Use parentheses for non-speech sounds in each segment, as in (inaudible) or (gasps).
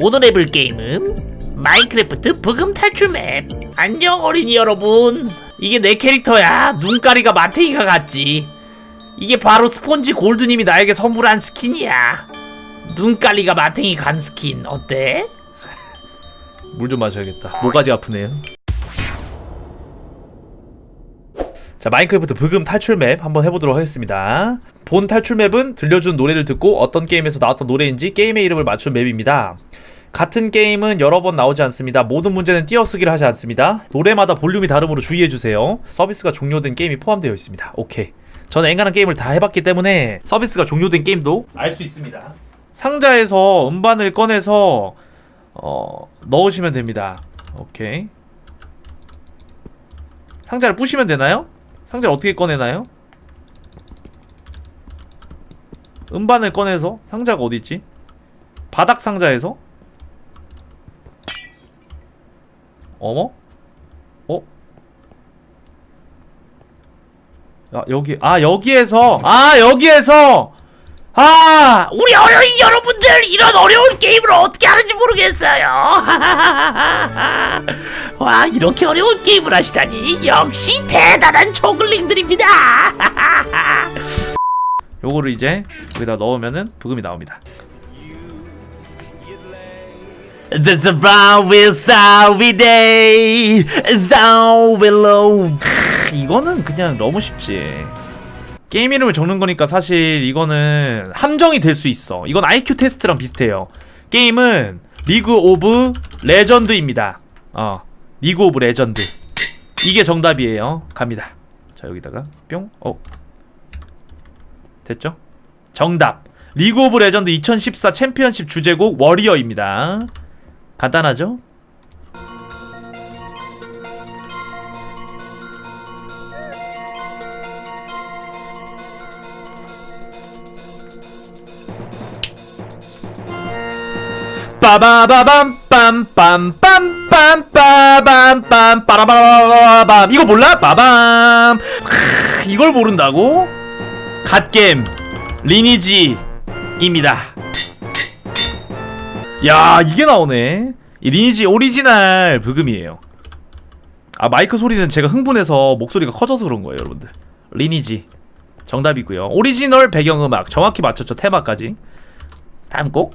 오늘 해볼 게임은 마인크래프트 부금 탈출 맵. 안녕 어린이 여러분. 이게 내 캐릭터야. 눈가리가 마태이가 같지. 이게 바로 스폰지 골드님이 나에게 선물한 스킨이야. 눈가리가 마탱이 간 스킨 어때? (laughs) 물 좀 마셔야겠다. 모가지 아프네요. 자 마인크래프트 부금 탈출 맵 한번 해보도록 하겠습니다. 본 탈출 맵은 들려준 노래를 듣고 어떤 게임에서 나왔던 노래인지 게임의 이름을 맞춘 맵입니다. 같은 게임은 여러 번 나오지 않습니다. 모든 문제는 띄어쓰기를 하지 않습니다. 노래마다 볼륨이 다름으로 주의해주세요. 서비스가 종료된 게임이 포함되어 있습니다. 오케이. 저는 앵간한 게임을 다 해봤기 때문에 서비스가 종료된 게임도 알 수 있습니다. 상자에서 음반을 꺼내서 어, 넣으시면 됩니다. 오케이. 상자를 부시면 되나요? 상자를 어떻게 꺼내나요? 음반을 꺼내서 상자가 어디 있지? 바닥 상자에서? 어머? 어? 아 여기 아 여기에서 아 여기에서 아 우리 어려운 여러분들 이런 어려운 게임을 어떻게 하는지 모르겠어요 (laughs) 와 이렇게 어려운 게임을 하시다니 역시 대단한 저글링들입니다. (laughs) 요거를 이제 여기다 넣으면은 부금이 나옵니다. There's a brown will sorry day. So below (sighs) 이거는 그냥 너무 쉽지. 게임 이름을 적는 거니까 사실 이거는 함정이 될 수 있어. 이건 IQ 테스트랑 비슷해요. 게임은 리그 오브 레전드입니다. 어 리그 오브 레전드 이게 정답이에요. 갑니다. 자 여기다가 뿅 어. 됐죠? 정답. 리그 오브 레전드 2014 챔피언십 주제곡 워리어입니다. 간단하죠? 빠바바밤 빰빰빰 빰빰빰빰 빠라바라바밤. 이거 몰라? 빠밤. 크, 이걸 모른다고? 갓겜 리니지입니다. 야 이게 나오네. 이 리니지 오리지널 부금이에요. 아 마이크 소리는 제가 흥분해서 목소리가 커져서 그런 거예요 여러분들. 리니지. 정답이고요. 오리지널 배경음악 정확히 맞췄죠 테마까지. 다음 곡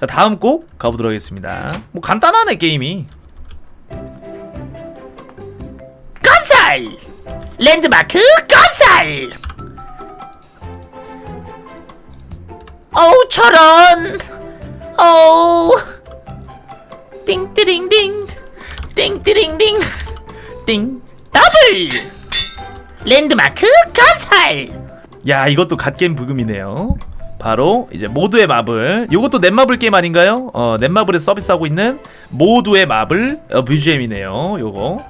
자 다음 곡 가보도록 하겠습니다. 뭐 간단하네 게임이. 건설! 랜드마크 건설! 어우 저런! 어우! 띵띠링띵 띵띠링띵 띵 더블! 랜드마크 건설! 야 이것도 갓겜 부금이네요 바로 이제 모두의 마블. 요것도 넷마블 게임 아닌가요? 어 넷마블에서 서비스하고 있는 모두의 마블 어, BGM이네요. 요거.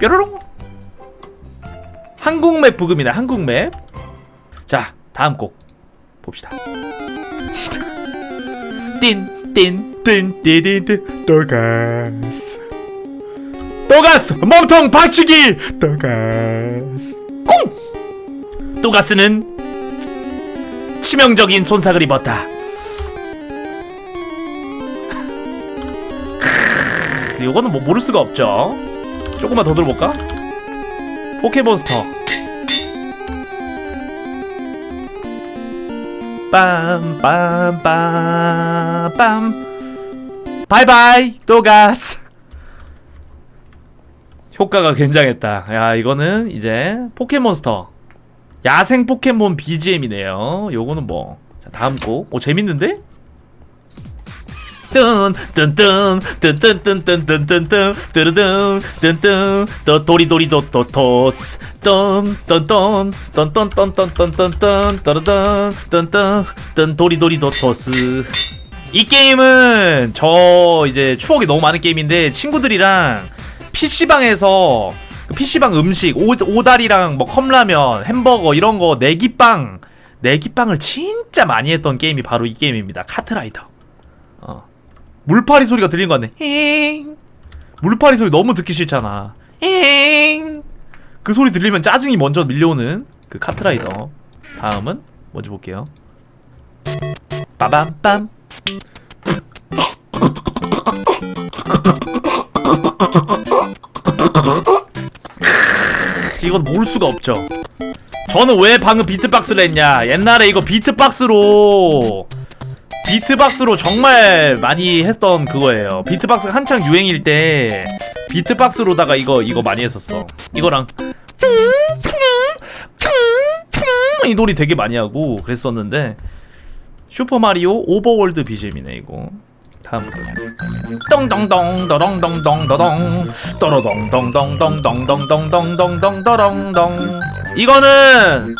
뾰로롱. 한국 맵 부금이네 한국 맵 자 다음 곡 봅시다. (laughs) 띵띵띵띵띵띵 또가스. 또가스! 몸통 박치기! 또가스. 꿍! 또가스는 치명적인 손상을 입었다. 크으, 요거는 뭐 모를 수가 없죠. 조금만 더 들어볼까? 포켓몬스터. 빰빰빰빰 바이바이 또가스 효과가 굉장했다 야 이거는 이제 포켓몬스터 야생 포켓몬 BGM이네요. 요거는 뭐. 자, 다음 곡. 오, 재밌는데? 뚠뚠뚠뚠뚠뚠뚠뚠뚠뚠뚠 뚜르둥 뚠뚠 또 도리도리도 또 토스 뚠뚠뚠 뚠뚠뚠뚠뚠뚠 따르둥 뚠뚠 뚠 도리도리 도 토스 이 게임은 저 이제 추억이 너무 많은 게임인데 친구들이랑 PC방에서 그 PC방 음식 오, 오다리랑 뭐 컵라면 햄버거 이런 거 내기빵. 내기빵을 진짜 많이 했던 게임이 바로 이 게임입니다. 카트라이더. 어. 물파리 소리가 들리는 거 같네. 힝. 물파리 소리 너무 듣기 싫잖아. 힝그 소리 들리면 짜증이 먼저 밀려오는 그 카트라이더. 다음은 먼저 볼게요. 빠밤빰 이건 모를 수가 없죠. 저는 왜 방금 비트박스를 했냐? 옛날에 이거 비트박스로 비트박스로 정말 많이 했던 그거예요. 비트박스가 한창 유행일 때 비트박스로다가 이거 이거 많이 했었어. 이거랑 이 놀이 되게 많이 하고 그랬었는데 슈퍼 마리오 오버월드 BGM이네 이거. 다음 똥똥똥 더렁덩덩 더덩 떠러덩덩덩덩덩덩덩덩덩 더렁덩 이거는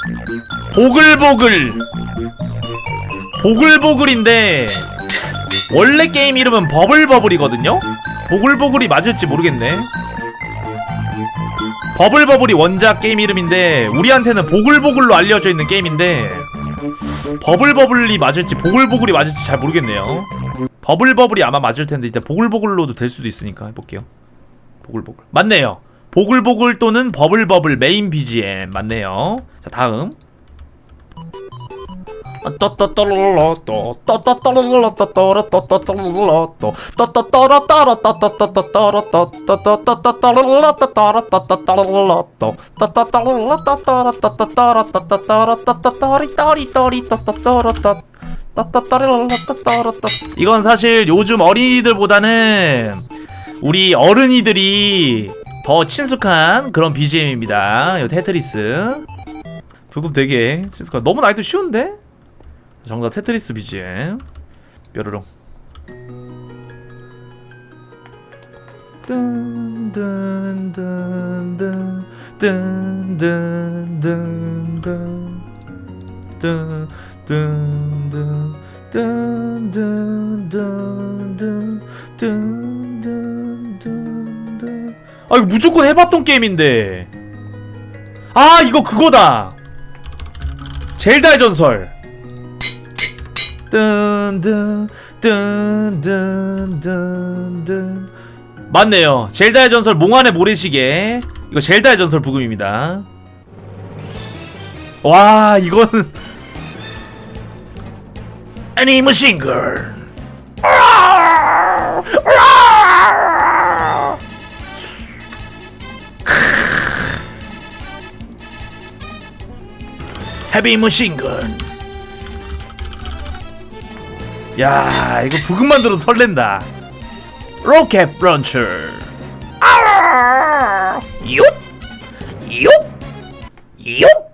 보글보글 보글보글인데 원래 게임 이름은 버블버블이거든요? 보글보글이 맞을지 모르겠네. 버블버블이 원작 게임 이름인데 우리한테는 보글보글로 알려져 있는 게임인데 버블버블이 맞을지 보글보글이 맞을지 잘 모르겠네요 버블버블이 아마 맞을 텐데 일단 보글보글로도 될 수도 있으니까 해볼게요. 보글보글 맞네요. 보글보글 또는 버블버블 메인 BGM 맞네요. 자 다음. 이건 사실 요즘 어린이들보다는 우리 어른이들이 더 친숙한 그런 BGM입니다. 이 테트리스. 부금 되게 친숙한. 너무 나이도 쉬운데? 정답 테트리스 BGM. 뾰로롱. 아 이거 무조건 해봤던 게임인데. 아 이거 그거다. 젤다의 전설. 맞네요. 젤다의 전설 몽환의 모래시계. 이거 젤다의 전설 부금입니다. 와 이거는 애니머싱글 헤비 머신건 야 이거 부금만 들어도 설렌다. 로켓 브런처 욕욕 욕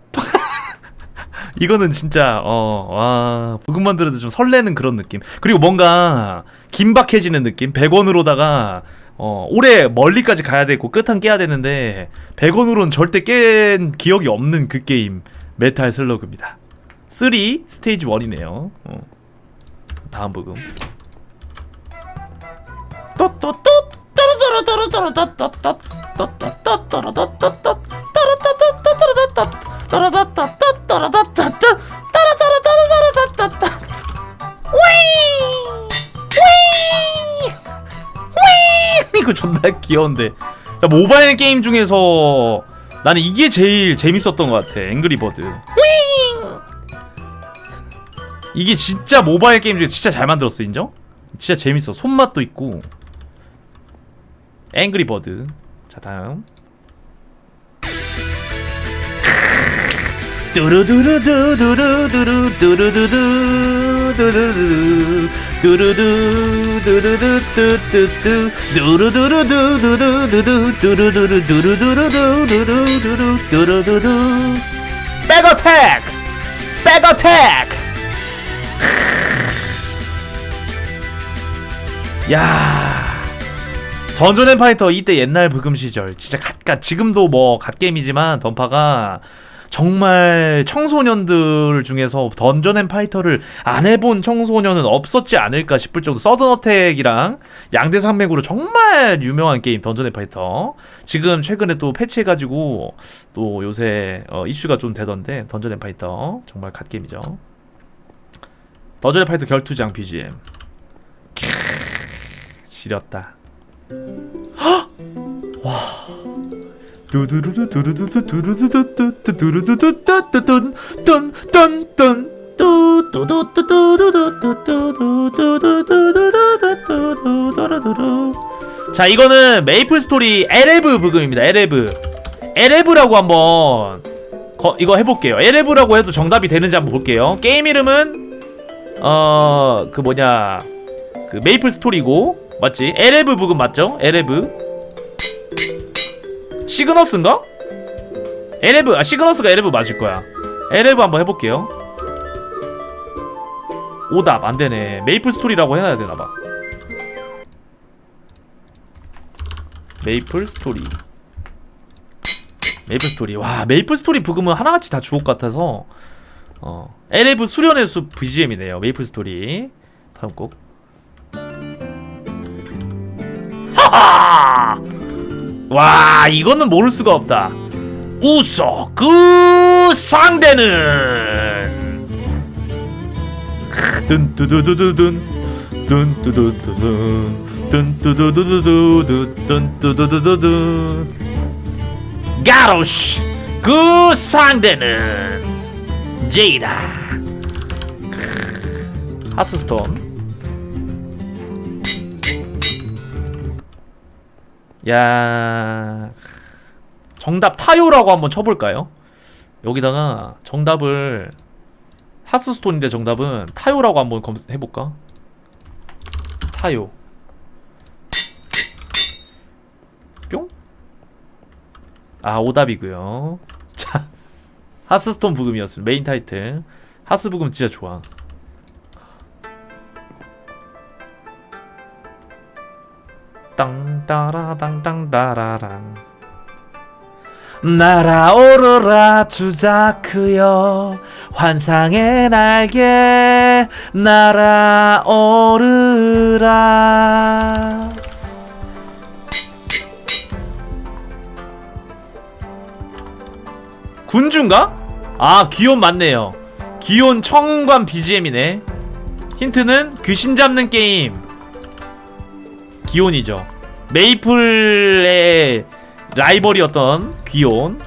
이거는 진짜 어와 부금만 들어도 좀 설레는 그런 느낌. 그리고 뭔가 긴박해지는 느낌. 100원으로다가 어 오래 멀리까지 가야 되고 끝은 깨야 되는데 100원으로는 절대 깬 기억이 없는 그 게임 메탈 슬러그입니다. 3 스테이지 1이네요. 어. 다음 부금 (laughs) 이거 존나 귀여운데. 야, 모바일 게임 중에서 나는 이게 제일 재밌었던 것 같아 앵그리버드 이게 진짜 모바일 게임 중에 진짜 잘 만들었어 인정? 진짜 재밌어. 손맛도 있고. 앵그리버드 자 다음 뚜루두루두루두루두루 뚜루두두 두루두두 두루두 두루두뚜뚜뚜 두루두루두루두루두루 두루두루 두루두루두루두루 두루두두 백어택! 백어택! 야. 던전 앤 파이터 이때 옛날 브금 시절. 진짜 갓갓. 지금도 뭐 갓게임이지만 던파가 정말 청소년들 중에서 던전 앤 파이터를 안 해본 청소년은 없었지 않을까 싶을 정도 서든 어택이랑 양대 산맥으로 정말 유명한 게임 던전 앤 파이터. 지금 최근에 또 패치해가지고 또 요새 어, 이슈가 좀 되던데 던전 앤 파이터 정말 갓게임이죠. 던전 앤 파이터 결투장 BGM 캬, 지렸다 (gasps) 두두루두 두루두두 두루두두 두루두두 뚠뚠뚠뚠뚠뚠 자 이거는 메이플 스토리 에레브 부금입니다 에레브. 에레브라고 한번 거, 이거 해볼게요. 에레브라고 해도 정답이 되는지 한번 볼게요. 게임 이름은 어 그 뭐냐 그 메이플 스토리고 맞지? 에레브 부금 맞죠? 에레브? 시그너스인가? 에레브 아 시그너스가 에레브 맞을 거야. 에레브 한번 해볼게요. 오답 안되네. 메이플 스토리라고 해놔야 되나봐. 메이플 스토리. 메이플 스토리. 와 메이플 스토리 부금은 하나같이 다 주옥 같아서. 어 에레브 수련의 숲 BGM이네요. 메이플 스토리. 다음 곡. 하하 와 이거는 모를 수가 없다 웃어 그 상대는 뚠뚜두두두둔 뚠뚜두두둔 뚠뚜두두두두 뚠뚜두두두둔 가로시 그 상대는 제이다 하스스톤 야 정답 타요라고 한번 쳐볼까요? 여기다가 정답을 하스스톤인데 정답은 타요라고 한번 검 해볼까? 타요 뿅? 아 오답이고요 (laughs) 자 하스스톤 부금이었습니다 메인 타이틀 하스 부금 진짜 좋아 땅따라당땅따라랑. 날아오르라 주자크여 환상의 날개 날아오르라. 군주인가? 아 귀온 맞네요. 귀온 청운관 BGM이네. 힌트는 귀신 잡는 게임 기온이죠. 메이플의 라이벌이었던 귀온.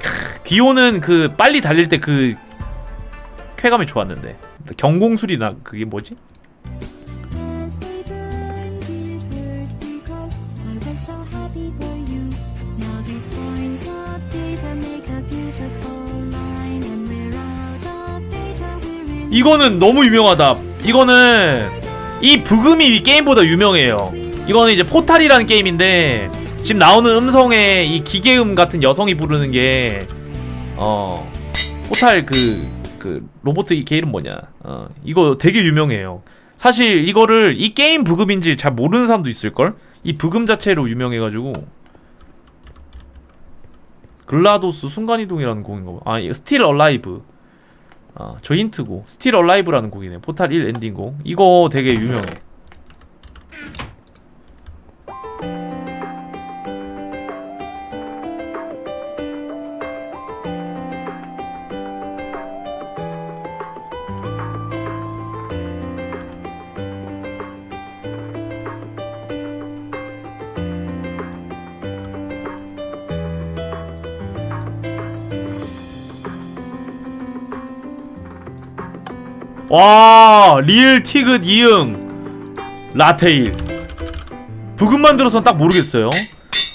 크, 귀온은 그 빨리 달릴 때 그 쾌감이 좋았는데 경공술이나 그게 뭐지? 이거는 너무 유명하다. 이거는 이 부금이 이 게임보다 유명해요. 이거는 이제 포탈이라는 게임인데 지금 나오는 음성에 이 기계음 같은 여성이 부르는 게 어 포탈 그 그 로보트 이개 이름 뭐냐? 어 이거 되게 유명해요. 사실 이거를 이 게임 부금인지 잘 모르는 사람도 있을 걸. 이 부금 자체로 유명해가지고 글라도스 순간이동이라는 곡인가 봐. 아, 스틸 얼라이브. 아, 저 힌트고. 스틸 얼라이브라는 곡이네. 포탈 1 엔딩곡. 이거 되게 유명해. 와, 리을 티귿 이응 라테일. 부금만 들어선 딱 모르겠어요.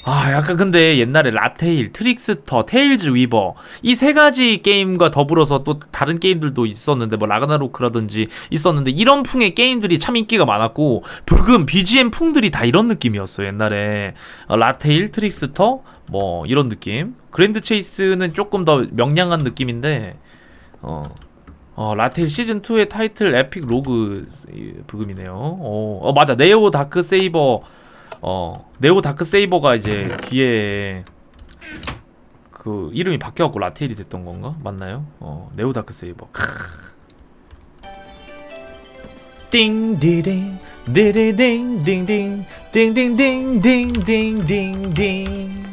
아, 약간 근데 옛날에 라테일, 트릭스터, 테일즈 위버 이 세 가지 게임과 더불어서 또 다른 게임들도 있었는데 뭐 라그나로크라든지 있었는데 이런 풍의 게임들이 참 인기가 많았고 부금 BGM 풍들이 다 이런 느낌이었어요 옛날에 어, 라테일, 트릭스터 뭐 이런 느낌. 그랜드 체이스는 조금 더 명량한 느낌인데 어 어, 라텔 시즌 2의 타이틀 에픽 로그 이, 부금이네요. 어, 어 맞아. 네오 다크 세이버 어, 네오 다크 세이버가 이제 뒤에 그 이름이 바뀌어 갖고 라텔이 됐던 건가? 맞나요? 어, 네오 다크 세이버. 크. 띵디딩 디디딩 딩딩 딩딩딩 딩딩딩딩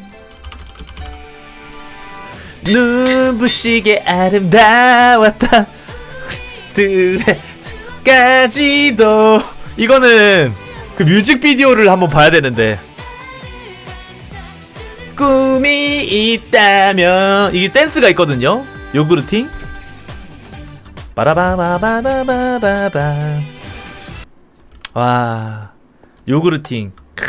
눈부시게 아름다웠던 들에까지도. 이거는 그 뮤직비디오를 한번 봐야 되는데. 꿈이 있다면. 이게 댄스가 있거든요. 요구르팅. 빠라바바바바바바바. 와. 요구르팅. 크,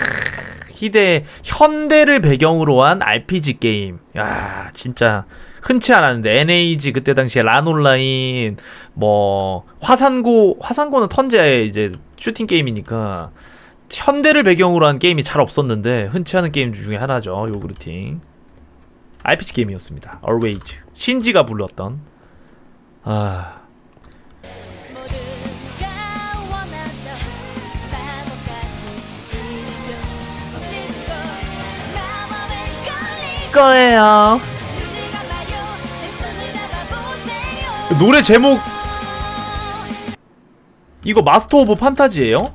희대 현대를 배경으로 한 RPG 게임. 야 진짜 흔치 않았는데 NAG 그때 당시에 란온라인 뭐 화산고 화산고는 턴제 이제 슈팅 게임이니까 현대를 배경으로 한 게임이 잘 없었는데 흔치 않은 게임 중에 하나죠 요구르팅. RPG 게임이었습니다. Always. 신지가 불렀던. 아. 거예요 노래 제목 이거 마스터 오브 판타지예요?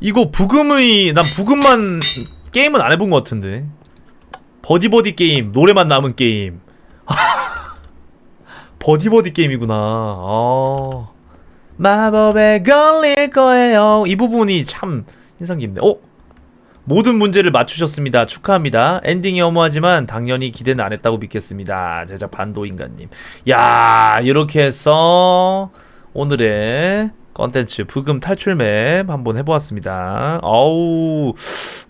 이거 부금의 난 부금만 게임은 안 해본 것 같은데. 버디버디 게임 노래만 남은 게임. (laughs) 버디버디 게임이구나. 아. 마법에 걸릴 거예요. 이 부분이 참 인상 깊네. 어? 모든 문제를 맞추셨습니다 축하합니다 엔딩이 허무하지만 당연히 기대는 안 했다고 믿겠습니다 제작 반도인간님 야 이렇게 해서 오늘의 컨텐츠 부금 탈출 맵 한번 해보았습니다. 어우,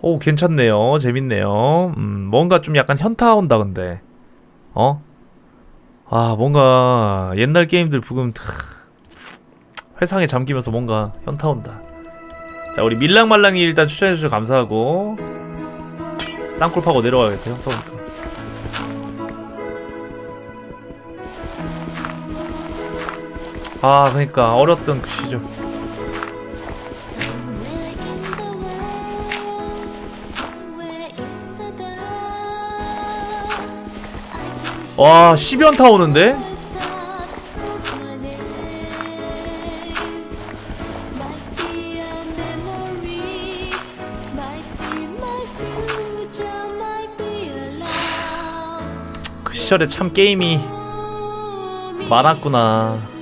오 괜찮네요. 재밌네요. 음, 뭔가 좀 약간 현타 온다 근데, 어? 아 뭔가 옛날 게임들 부금 탁 회상에 잠기면서 뭔가 현타 온다. 자 우리 밀랑말랑이 일단 추천해주셔서 감사하고 땅굴 파고 내려가야겠다 현타 오니까. 아 그러니까 어렸던 그 시절. 와 10연타 오는데? 시절에 참 게임이 많았구나.